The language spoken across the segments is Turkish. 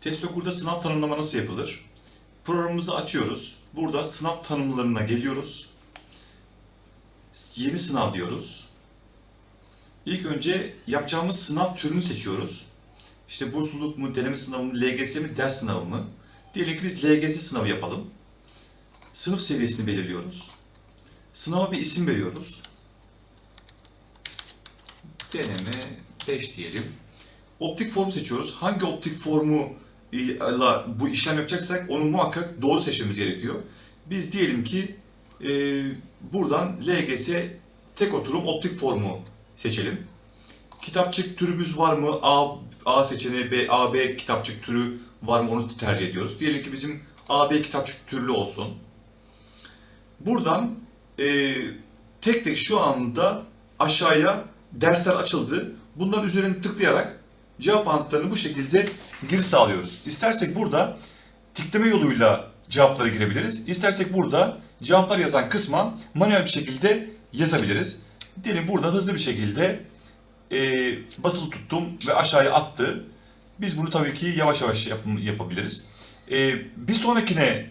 Testokur'da sınav tanımlama nasıl yapılır? Programımızı açıyoruz. Burada sınav tanımlarına geliyoruz. Yeni sınav diyoruz. İlk önce yapacağımız sınav türünü seçiyoruz. İşte bursluluk mu, deneme sınavı mı, LGS mi, ders sınavı mı? Diyelim ki biz LGS sınavı yapalım. Sınıf seviyesini belirliyoruz. Sınava bir isim veriyoruz. Deneme 5 diyelim. Optik form seçiyoruz. Hangi optik formu bu işlem yapacaksak onu muhakkak doğru seçmemiz gerekiyor. Biz diyelim ki e, buradan LGS tek oturum optik formu seçelim. Kitapçık türümüz var mı? A, A seçeneği, B, A, B kitapçık türü var mı? Onu tercih ediyoruz. Diyelim ki bizim A, B kitapçık türlü olsun. Buradan e, tek tek şu anda aşağıya dersler açıldı. Bunların üzerine tıklayarak cevap anahtarını bu şekilde giriş sağlıyoruz. İstersek burada tikleme yoluyla cevapları girebiliriz. İstersek burada cevaplar yazan kısma manuel bir şekilde yazabiliriz. Diyelim burada hızlı bir şekilde e, basılı tuttum ve aşağıya attı. Biz bunu tabii ki yavaş yavaş yap- yapabiliriz. E, bir sonrakine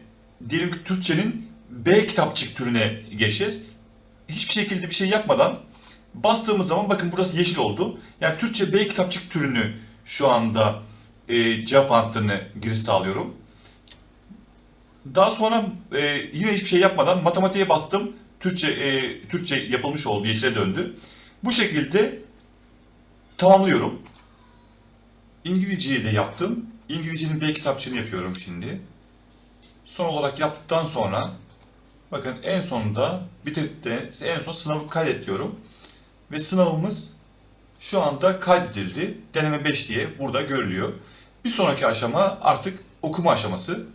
diyelim ki Türkçenin B kitapçık türüne geçeceğiz. Hiçbir şekilde bir şey yapmadan bastığımız zaman bakın burası yeşil oldu. Yani Türkçe B kitapçık türünü şu anda e, cevap anahtarına giriş sağlıyorum. Daha sonra e, yine hiçbir şey yapmadan matematiğe bastım. Türkçe e, Türkçe yapılmış oldu, yeşile döndü. Bu şekilde tamamlıyorum. İngilizceyi de yaptım. İngilizcenin B kitapçığını yapıyorum şimdi. Son olarak yaptıktan sonra bakın en sonunda bitirip de en son sınavı kaydet diyorum. Ve sınavımız şu anda kaydedildi. Deneme 5 diye burada görülüyor. Bir sonraki aşama artık okuma aşaması.